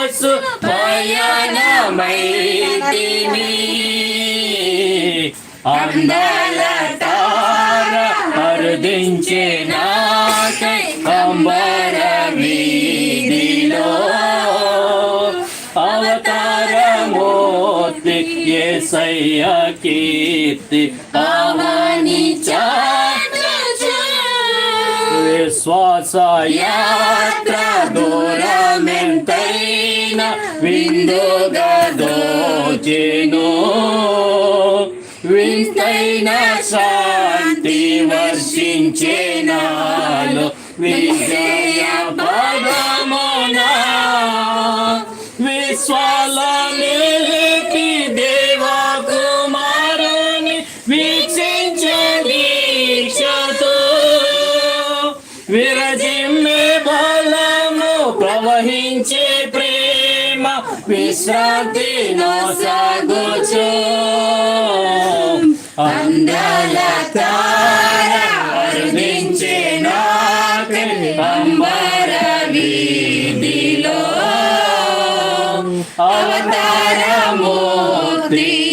యేసు పయనమైతిని. అందల తార అరుదించే నాకై అంబర వీధిలో. అవతారమూర్తి ఏసయ్య కీర్తి పవని చా విశ్వాసయాత్ర దూరమెంతైన విందుగదోచెను వింతైన శాంతి వర్షించేనాలు విజయ పదమునా విశ్రాంతి నోసాగుచు అందల తార అరుదించే నాకే అంబర వీధిలో. అవతారమూర్తి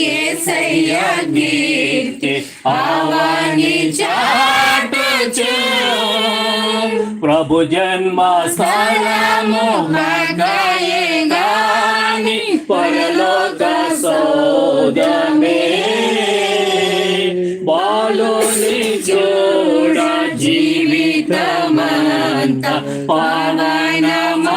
యేసయ్య కీర్తి అవని చాటుచు. ప్రభు జన్మ స్థలము మగయే గాని పరలోక సౌదమే బాలోని జోడ జీవితమంత పవనమాయను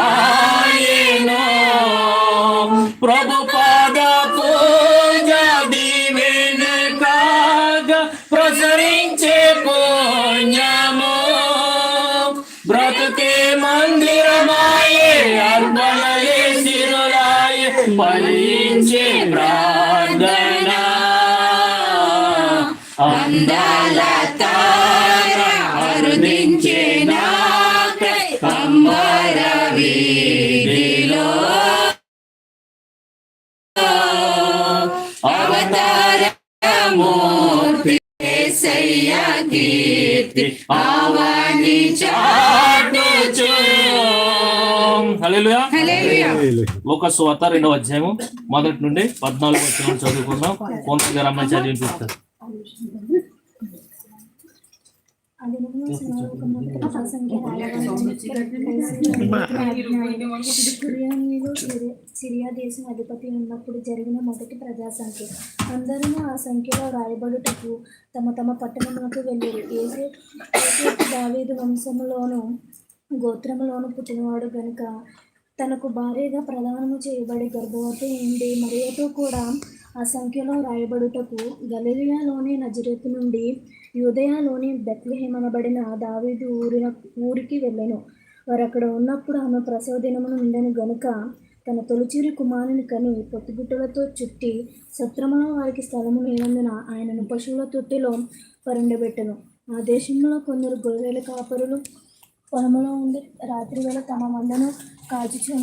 ప్రభు పాద పూజ దీవెన కాగ ప్రసరించే ఫలించే ప్రార్థన. అందాల తార అరుదించే నాకై అంబర వీధిలో. అవతారమూర్తి యేసయ్య కీర్తి అవని చా లోక సువార్త రెండవ అధ్యాయము మొదటి నుండి పద్నాలుగు వచ్చిన చదువుకుందాం. ఫోన్ దగ్గర అమ్మాయి చదివిపిస్తారు సిరియా దేశం అధిపతి ఉన్నప్పుడు జరిగిన మొదటి ప్రజా సంఖ్య అందరూ ఆ సంఖ్యలో రాయబడుటకు తమ తమ పట్టణములకు వెళ్ళారు. ఏసే దావీదు వంశములోను గోత్రములోను పుట్టినవాడు గనుక తనకు భార్యగా ప్రదానము చేయబడి గర్భవతి ఉండి మరియతో కూడా ఆ సంఖ్యలో రాయబడుటకు గలీలియాలోని నజరేతు నుండి యూదయాలోని బెత్లహేమనబడిన దావీదు ఊరిన ఊరికి వెళ్ళెను. వారు అక్కడ ఉన్నప్పుడు ఆమె ప్రసవ దినమును ఉండను గనుక తన తొలిచిరి కుమారుని కని పొత్తిగుట్టలతో చుట్టి సత్రములో వారికి స్థలము లేనందున ఆయనను పశువుల తొట్టిలో పరుండబెట్టను. ఆ దేశంలో కొందరు గొర్రెల కాపరులు పొలములో ఉండి రాత్రి వేళ తమ మందను కాచుచు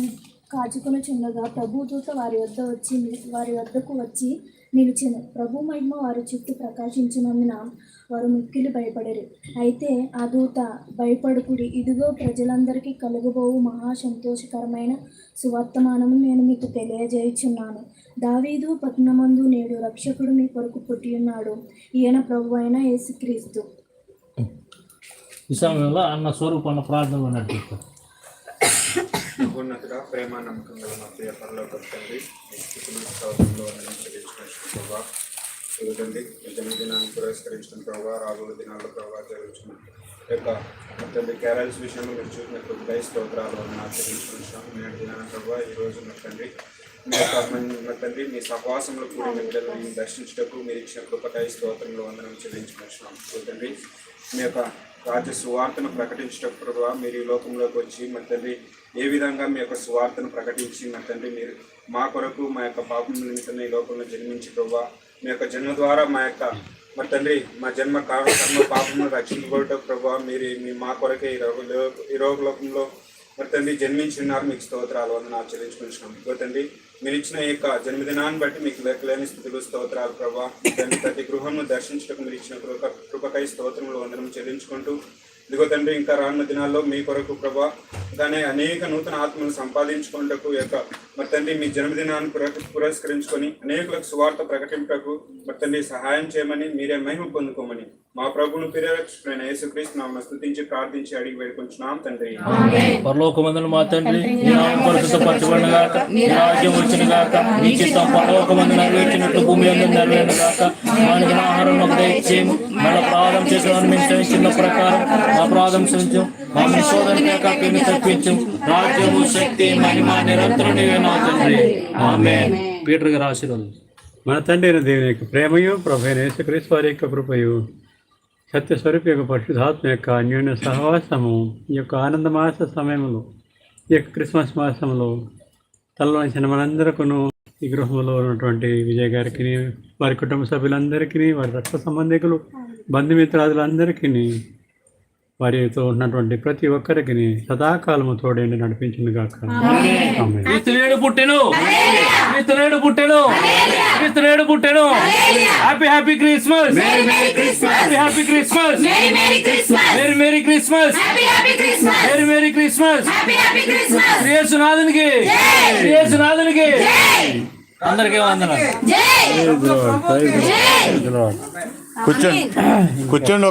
కాచుకొని చుండగా ప్రభు దూత వారి వద్ద వచ్చి వారి వద్దకు వచ్చి నిలిచెను. ప్రభు మహిమ వారి చుట్టూ ప్రకాశించినందున వారు ముక్కిలు భయపడరు. అయితే ఆ దూత భయపడుకుడి ఇదిగో ప్రజలందరికీ కలుగబోవు మహా సంతోషకరమైన సువర్తమానము నేను మీకు తెలియజేయుచున్నాను. దావీదు పట్నమందు నేడు రక్షకుడు మీ కొరకు పుట్టి ఉన్నాడు ఈయన ప్రభు అయిన యేసుక్రీస్తు. ఈ సమయంలో అన్న స్వరూపన్న ప్రార్థనలో నడిపిస్తారు. మహోన్నతుడ ప్రేమ నమ్మకం గల మా ప్రియ పనులకు తండ్రి మీ స్థితిలో స్తోత్రంలో వందనం చెల్లించుకున్న ప్రభావ రాబోయే దినాల్లో ప్రభావ జరుగుతుంది. యొక్క మా తండ్రి క్యారల్స్ విషయంలో మీరు చూసిన కృపదయ స్తోత్రాలు వందనాలు చెల్లించుకుంటున్నాం నేటి దినాన ప్రభావ ఈ రోజు మా తండ్రి మీ మీ సహవాసంలో కూడిన బిడ్డలను దర్శించటకు మీరు ఇచ్చిన కృపదయ స్తోత్రంలో వందనం చెల్లించుకుంటున్నాం చూడండి మీ యొక్క రాజ్య సువార్తను ప్రకటించటం ప్రభావ మీరు ఈ లోకంలోకి వచ్చి మా తండ్రి ఏ విధంగా మీ యొక్క సువార్తను ప్రకటించి మా తండ్రి మీరు మా కొరకు మా యొక్క పాపం నిమిత్తం ఈ లోకంలో జన్మించి ప్రభావ మీ యొక్క జన్మ ద్వారా మా యొక్క మా తండ్రి మా జన్మ కర్మ పాపమును రక్షించుకోవటం ప్రభావ మీరు మీ మా కొరకే ఈ రోగ ఈ రోగ లోకంలో మరి తండ్రి జన్మించున్నారు. మీకు స్తోత్రాలు వందనాలు చెల్లించుకుంటున్నాం. ఇదిగో తండ్రి మీరు ఇచ్చిన యొక్క జన్మదినాన్ని బట్టి మీకు లెక్కలేని స్థితులు స్తోత్రాలు ప్రభా. తండ్రి ప్రతి గృహంను దర్శించడానికి మీరు ఇచ్చిన కృప కృపకై స్తోత్రములు వందనం చెల్లించుకుంటూ ఇదిగో తండ్రి ఇంకా రానున్న దినాల్లో మీ కొరకు ప్రభా దాని అనేక నూతన ఆత్మలు సంపాదించుకున్నటకు యొక్క మరి తండ్రి మీ జన్మదినాన్ని పుర- పురస్కరించుకొని అనేకులకు సువార్త ప్రకటింపకు మరి తండ్రి సహాయం చేయమని మీరే మహిమ పొందుకోమని మా ప్రభువును ప్రియరక్షకుడైన యేసుక్రీస్తు నామమున స్తుతించి ప్రార్థించి అడిగి వేడుకుంటున్నాం తండ్రి. పరలోకమందున మా తండ్రి నీ నామం పరిశుద్ధపరచబడిన గాక నీ రాజ్యం వచ్చిన గాక నీ చిత్తం పరలోకమందు నెరవేర్చినట్లు భూమి అందు నెరవేరిన గాక మనకి ఆహారం మాకు దయచేయము మన ప్రాధం చేసిన మేము ప్రకారం మా ప్రాధం మా శోధన కాకని తప్పించు. రాజ్యము శక్తి మహిమ నిరంతరం నీవే నా తండ్రి. ఆమె పీటర్ గారు ఆశీర్వాదం. మన తండ్రి అయిన దేవుని యొక్క ప్రేమయు ప్రభు అయిన యేసుక్రీస్తు వారి యొక్క కృపయు సత్యస్వరూప యొక్క పరిశుధాత్మ యొక్క అన్యోన్య సహవాసము ఈ యొక్క ఆనందమాస సమయంలో ఈ యొక్క క్రిస్మస్ మాసంలో తలవంచిన మనందరకును ఈ గృహంలో ఉన్నటువంటి విజయ్ గారికి వారి కుటుంబ సభ్యులందరికీ వారి రక్త సంబంధికులు బంధుమిత్రాదులందరికీ వారితో ఉన్నటువంటి ప్రతి ఒక్కరికి సదాకాలము తోడేండి నడిపించింది గాక. ఆమేన్. క్రీస్తునేడు పుట్టెను. క్రీస్తునేడు పుట్టెను. క్రీస్తునేడు పుట్టెను. Happy happy Christmas. Happy happy Christmas. Merry merry Christmas. Merry merry Christmas. శ్రేయస్సునాథునికి శ్రేయస్సునాథునికి అందరికీ వందనాలు. కూర్చోండి. కూర్చోండి